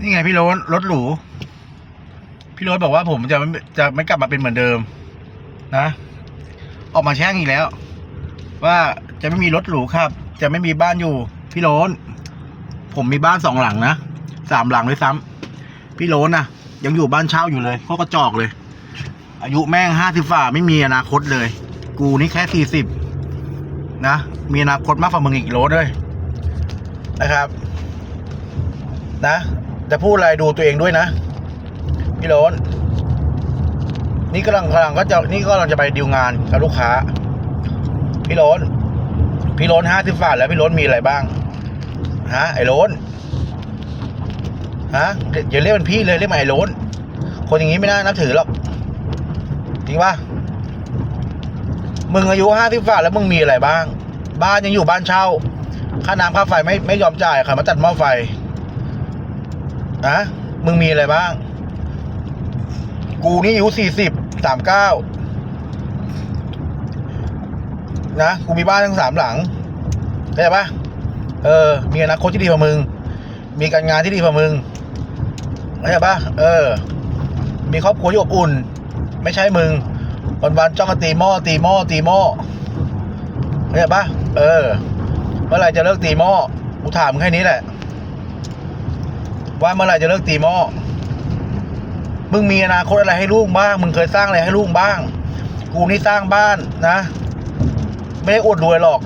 นี่ไงพี่โรสรถหรู พี่โรสบอกว่าผมจะไม่จะไม่กลับมาเป็นเหมือนเดิม นะ ออกมาแช่งอีกแล้ว ว่าจะไม่มีรถหรูครับ จะไม่มีบ้านอยู่ พี่โรสผมมีบ้านสองหลังนะสามหลังด้วยซ้ำพี่โรสนะยังอยู่บ้านเช่าอยู่เลยเขากระจอกเลย อายุแม่งห้าสิบฝ่าไม่มีอนาคตเลย กูนี่แค่สี่สิบนะมีอนาคตมากกว่ามึงอีกโรสเลยนะครับ นะ จะพูดอะไรดูตัวเองด้วยนะ พี่โรนนี่กำลังกำลังก็จะนี่ก็กำลังจะไปดีลงานกับลูกค้า พี่โรนพี่โรนห้าสิบบาทแล้วพี่โรนมีอะไรบ้างฮะไอ้โรนฮะอย่าเรียกมันพี่เลยเรียกมันไอ้โรนคนอย่างนี้ไม่น่านับถือหรอกจริงปะมึงอายุห้าสิบบาทแล้วมึงมีอะไรบ้าง บ้านยังอยู่บ้านเช่า ค่าน้ำค่าไฟไม่ไม่ยอมจ่ายใครมาตัดหม้อไฟ นะมึงมีอะไรบ้าง กูนี่อายุสี่สิบสามเก้านะกูมีบ้านทั้งสามหลังเข้าใจปะเออ มีอนาคตที่ดีกว่ามึง มีการงานที่ดีกว่ามึงเข้าใจปะเออ มีครอบครัวที่อบอุ่น ไม่ใช่มึงวันวันจ้องกันตีหม้อตีหม้อตีหม้อเข้าใจปะเออ เมื่อไรจะเลิกตีหม้อกูถามมึงแค่นี้แหละ ว่าเมื่อไหร่จะเลิกตีหม้อมึงมีอนาคตอะไรให้ลูกบ้าง มึงเคยสร้างอะไรให้ลูกบ้าง กูนี่สร้างบ้านนะ ไม่ได้อวดรวยหรอก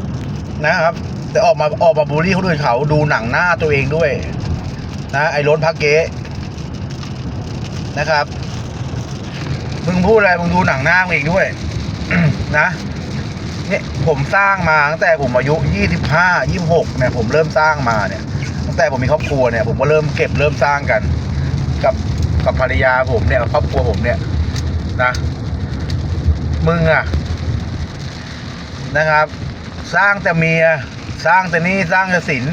นะครับ แต่ออกมาออกมาบูลลี่คนอื่นเขาดูหนังหน้าตัวเองด้วย นะไอ้ล้นพักเก๊นะครับ มึงพูดอะไรมึงดูหนังหน้ามึงเองด้วยนะเนี่ยผมสร้างมาตั้งแต่ผมอายุยี่สิบห้ายี่หกเนี่ยผมเริ่มสร้างมาเนี่ย ตั้งแต่ผมมีครอบครัวเนี่ยผมก็เริ่มเก็บเริ่มสร้างกัน กับกับภรรยาผมเนี่ยครอบครัวผมเนี่ยนะมึงอะนะครับ สร้างแต่เมียสร้างแต่นี่สร้างแต่สิน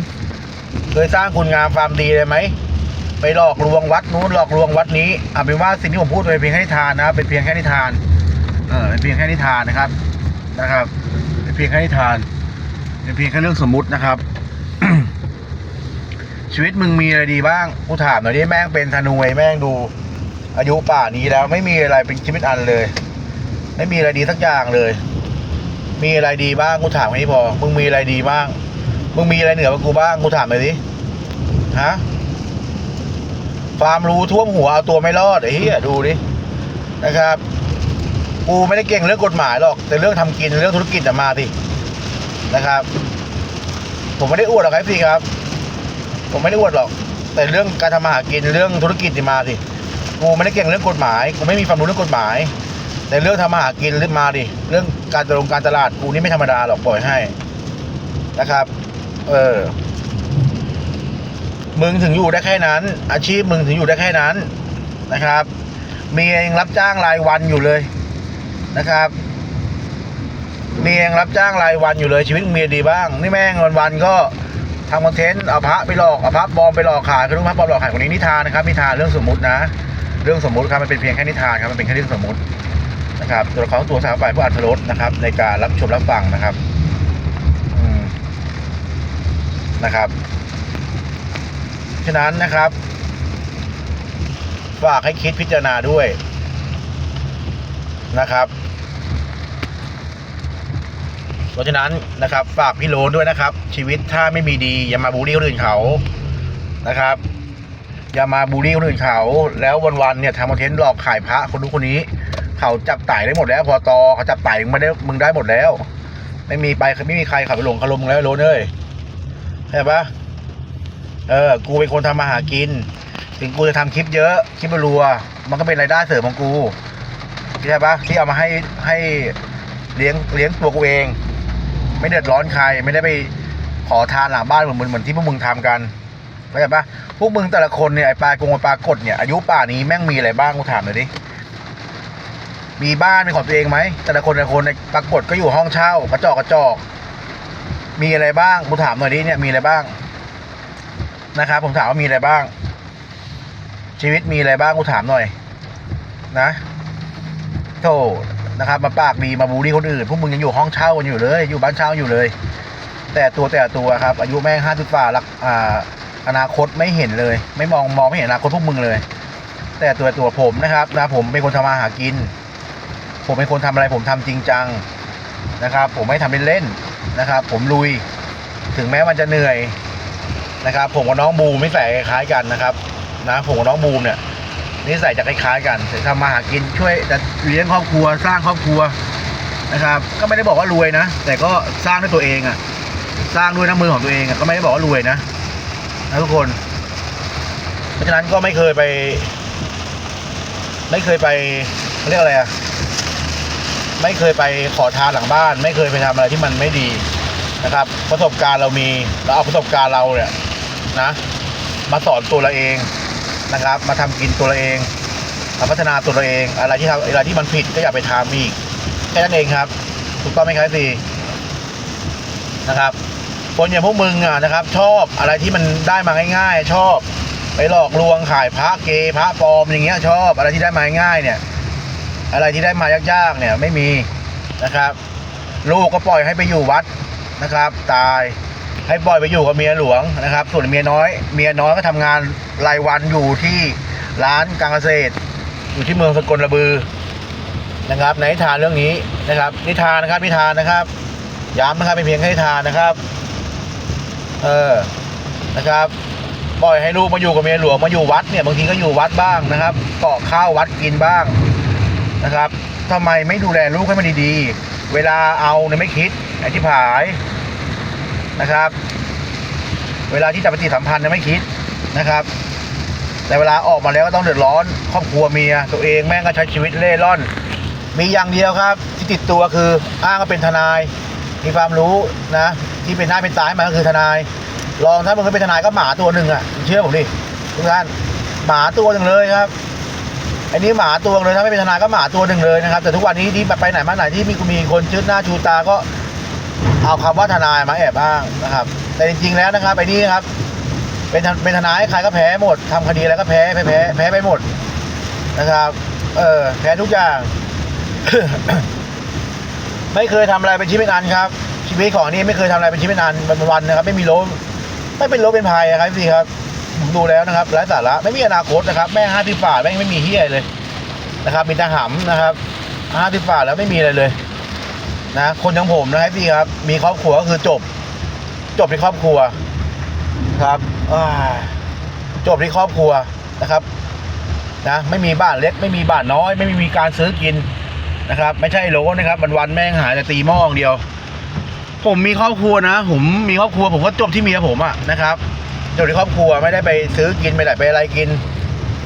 เคยสร้างคุณงามความดีเลยไหมไปหลอกลวงวัดนู้นหลอกลวงวัดนี้เอาเป็นว่าสิ่งที่ผมพูดไปนเพียงแค่นิทานนะครับเป็นเพียงแค่นิทานเออเป็นเพียงแค่นิทานนะครับนะครับเป็นเพียงแค่นิทานเป็นเพียงแค่เรื่องสมมุตินะครับ ชีวิตมึงมีอะไรดีบ้างกูถามหน่อยดิแม่งเป็นธนูไอ้แม่งดู อายุป่านี้แล้วไม่มีอะไรเป็นชีวิตอันเลย ไม่มีอะไรดีสักอย่างเลย มีอะไรดีบ้างกูถามแค่นี้พอมึงมีอะไรดีบ้างมึงมีอะไรเหนือกว่ากูบ้างกูถามหน่อยดิฮะความรู้ท่วมหัวเอาตัวไม่รอดไอ้เหี้ยดูดินะครับ กูไม่ได้เก่งเรื่องกฎหมายหรอก แต่เรื่องทำกินเรื่องธุรกิจอะมาสินะครับ ผมไม่ได้อวดหรอกครับพี่ครับ ผมไม่ได้อวดหรอก แต่เรื่องการทำมาหากินเรื่องธุรกิจนี่มาสิกูไม่ได้เก่งเรื่องกฎหมายกูไม่มีความรู้เรื่องกฎหมาย แต่เรื่องทำมาหากินเรื่องมาดิเรื่องการตลงการตลาดกูนี่ไม่ธรรมดาหรอกปล่อยให้นะครับ เออมึงถึงอยู่ได้แค่นั้น อาชีพมึงถึงอยู่ได้แค่นั้นนะครับเมียยังรับจ้างรายวันอยู่เลยนะครับเมียยังรับจ้างรายวันอยู่เลยชีวิตเมียดีบ้าง นี่แม่งวันๆก็ ทำคอนเทนต์เอาพระไปหลอกเอาพระปลอมไปหลอกขายคือรู้พระปลอมหลอกขายคนนี้นิทานนะครับนิทานเรื่องสมมุตินะ เรื่องสมมุติครับมันเป็นเพียงแค่นิทานครับมันเป็นแค่เรื่องสมมุตินะครับตัวละครของตัวสาวฝ่ายผู้อัธรสนะครับ ในการรับชมรับฟังนะครับนะครับฉะนั้นนะครับฝากให้คิดพิจารณาด้วยนะครับ เพราะฉะนั้นนะครับฝากพี่โลนด้วยนะครับ ชีวิตถ้าไม่มีดีอย่ามาบูลลี่คนอื่นเขานะครับ อย่ามาบูลลี่คนอื่นเขา แล้ววันๆเนี่ยทำคอนเทนต์หลอกขายพระคนนู้นคนนี้ เขาจับไต่ได้หมดแล้ว พอตอเขาจับไต่มึงไม่ได้มึงได้หมดแล้ว ไม่มีไปไม่มีใครขับไปหลงคารมมึงแล้วโลนเอ้ยเข้าใจปะเออ กูเป็นคนทำมาหากิน ถึงกูจะทำคลิปเยอะ คลิปรัว มันก็เป็นรายได้เสริมของกูเข้าใจปะที่เอามาให้ให้เลี้ยงเลี้ยงตัวกูเอง ไม่เดือดร้อนใครไม่ได้ไปขอทานหลังบ้านเหมือนเหมือนเหมือนที่พวกมึงทำกันเข้าใจปะพวกมึงแต่ละคนเนี่ยไอปลากงไอปลากดเนี่ยอายุป่านี้แม่งมีอะไรบ้างกูถามหน่อยดิมีบ้านเป็นของตัวเองไหมแต่ละคนแต่ละคนในปรากฏก็อยู่ห้องเช่ากระจอกกระจอก มีอะไรบ้างกูถามหน่อยดิเนี่ยมีอะไรบ้างนะครับผมถามว่ามีอะไรบ้าง ชีวิตมีอะไรบ้างกูถามหน่อย นะโธ่ นะครับ มาปากดีมาบูลลี่คนอื่นพวกมึงยังอยู่ห้องเช่ากันอยู่เลย อยู่บ้านเช่าอยู่เลย แต่ตัวแต่ตัวครับ อายุแม่งห้าสิบฝ่ารักอ่าอนาคตไม่เห็นเลย ไม่มองมองไม่เห็นอนาคตพวกมึงเลย แต่ตัวตัวผมนะครับนะผมเป็นคนทำมาหากิน ผมเป็นคนทำอะไรผมทำจริงจังนะครับ ผมไม่ทำเล่นๆนะครับ ผมลุย ถึงแม้มันจะเหนื่อยนะครับ ผมกับน้องบูมนิสัยคล้ายกันนะครับ นะผมกับน้องบูมเนี่ย นิสัยจะคล้ายๆกันทำมาหากินช่วยจะเลี้ยงครอบครัว สร้างครอบครัวนะครับ ก็ไม่ได้บอกว่ารวยนะ แต่ก็สร้างด้วยตัวเองอะสร้างด้วยน้ำมือของตัวเองอะก็ไม่ได้บอกว่ารวยนะนะทุกคน เพราะฉะนั้นก็ไม่เคยไป ไม่เคยไปเขาเรียกอะไรอะไม่เคยไปขอทานหลังบ้าน ไม่เคยไปทำอะไรที่มันไม่ดีนะครับ ประสบการณ์เรามีเราเอาประสบการณ์เราเนี่ยนะ มาสอนตัวเราเอง นะครับ มาทำกินตัวเราเองมาพัฒนาตัวเราเอง อะไรที่ทำอะไรที่มันผิดก็อย่าไปทำอีกแค่นั้นเองครับถูกต้องไหมครับสีนะครับคนอย่างพวกมึงอะนะครับ ชอบอะไรที่มันได้มาง่ายๆ ชอบไปหลอกลวงขายพระเกพระปลอมอย่างเงี้ยชอบอะไรที่ได้มาง่ายเนี่ย อะไรที่ได้มายากๆเนี่ยไม่มีนะครับ ลูกก็ปล่อยให้ไปอยู่วัดนะครับ ตาย ให้ปล่อยไปอยู่กับเมียหลวงนะครับ ส่วนเมียน้อย เมียน้อยก็ทำงานรายวันอยู่ที่ร้านการเกษตร อยู่ที่เมืองสกลระบือนะครับ ในนิทานเรื่องนี้นะครับ นิทานนะครับนิทานนะครับย้ำนะครับเป็นเพียงแค่นิทานนะครับ เออนะครับปล่อยให้ลูกมาอยู่กับเมียหลวงมาอยู่วัดเนี่ยบางทีก็อยู่วัดบ้างนะครับเกาะข้าววัดกินบ้างนะครับทำไมไม่ดูแลลูกให้มันดีๆ เวลาเอาเนี่ยไม่คิดไอ้ที่ผาย นะครับ เวลาที่จะปฏิสัมพันธ์ไม่คิดนะครับ แต่เวลาออกมาแล้วก็ต้องเดือดร้อน ครอบครัวเมียตัวเองแม่งก็ใช้ชีวิตเล่ร่อน มีอย่างเดียวครับ ที่ติดตัวคืออ้างว่าเป็นทนาย มีความรู้นะ ที่เป็นหน้าเป็นตายมาก็คือทนาย ลองถ้ามึงเคยเป็นทนายก็หมาตัวหนึ่งอะเชื่อผมดิทุกท่านหมาตัวหนึ่งเลยครับอันนี้หมาตัวเลยถ้าไม่เป็นทนายก็หมาตัวหนึ่งเลยนะครับ แต่ทุกวันนี้ที่ไปไหนมาไหนที่มีมีคนชื่อหน้าชูตาก็ เอาคำว่าทนายมาแอบอ้างนะครับ แต่จริงๆแล้วนะครับไอ้นี่ครับ เป็นเป็นทนายใครก็แพ้หมดทำคดีแล้วก็แพ้แพ้แพ้แพ้ไปหมดนะครับ เออแพ้ทุกอย่าง ไม่เคยทำอะไรเป็นชิ้นเป็นอันครับ ชีวิตของนี่ไม่เคยทำอะไรเป็นชิ้นเป็นอันวันๆนะครับ ไม่มีโลมไม่เป็นโลเป็นพายอะครับพี่ครับผมดูแล้วนะครับไร้สาระไม่มีอนาคตนะครับ แม่ห้าที่ฝ่าแม่งไม่มีเฮียเลยนะครับ มีแต่หำนะครับห้าที่ฝ่าแล้วไม่มีอะไรเลย นะคนอย่างผมนะครับพี่ครับ มีครอบครัวก็คือจบ จบที่ครอบครัวครับจบที่ครอบครัวนะครับ นะ ไม่มีบ้านเล็ก ไม่มีบ้านน้อย ไม่มีการซื้อกินนะครับ ไม่ใช่โลนะครับวันวันๆแม่งหาแต่ตีหม้ออย่างเดียว ผมมีครอบครัวนะ ผมมีครอบครัวผมก็จบที่เมียผมอะนะครับจบที่ครอบครัวไม่ได้ไปซื้อกินไม่ได้ไปอะไรกิน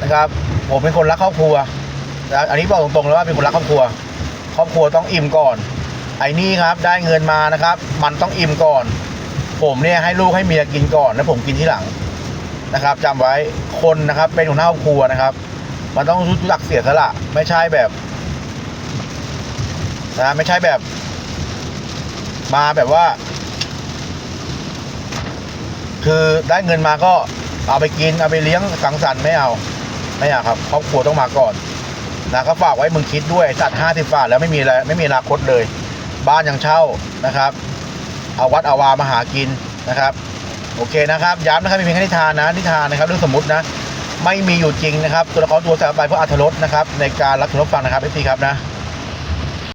นะครับ ผมเป็นคนรักครอบครัวนะอันนี้บอกตรงๆเลยว่าเป็นคนรักครอบครัว ครอบครัวต้องอิ่มก่อน ไอ้นี่ครับได้เงินมานะครับ มันต้องอิ่มก่อน ผมเนี่ยให้ลูกให้เมียกินก่อนแล้วผมกินที่หลังนะครับจำไว้คนนะครับ เป็นหัวหน้าครอบครัวนะครับ มันต้องรู้จักเสียสละ ไม่ใช่แบบนะไม่ใช่แบบ มาแบบว่า คือได้เงินมาก็เอาไปกินเอาไปเลี้ยงสังสรรค์ไม่เอาไม่เอาครับครอบครัวต้องมาก่อนนะก็ฝากไว้มึงคิดด้วยจัดห้าสิบบาทแล้วไม่มีอะไรไม่มีอนาคตเลย บ้านยังเช่านะครับ เอาวัดเอาวามาหากินนะครับ โอเคนะครับ ย้ำนะครับไม่มีแค่นิทานนะนิทานนะครับเรื่องสมมตินะ ไม่มีอยู่จริงนะครับ ตัวละครตัวสารไปเพื่ออัธรสนะครับ ในการรับชมรับฟังนะครับเอฟซีครับนะ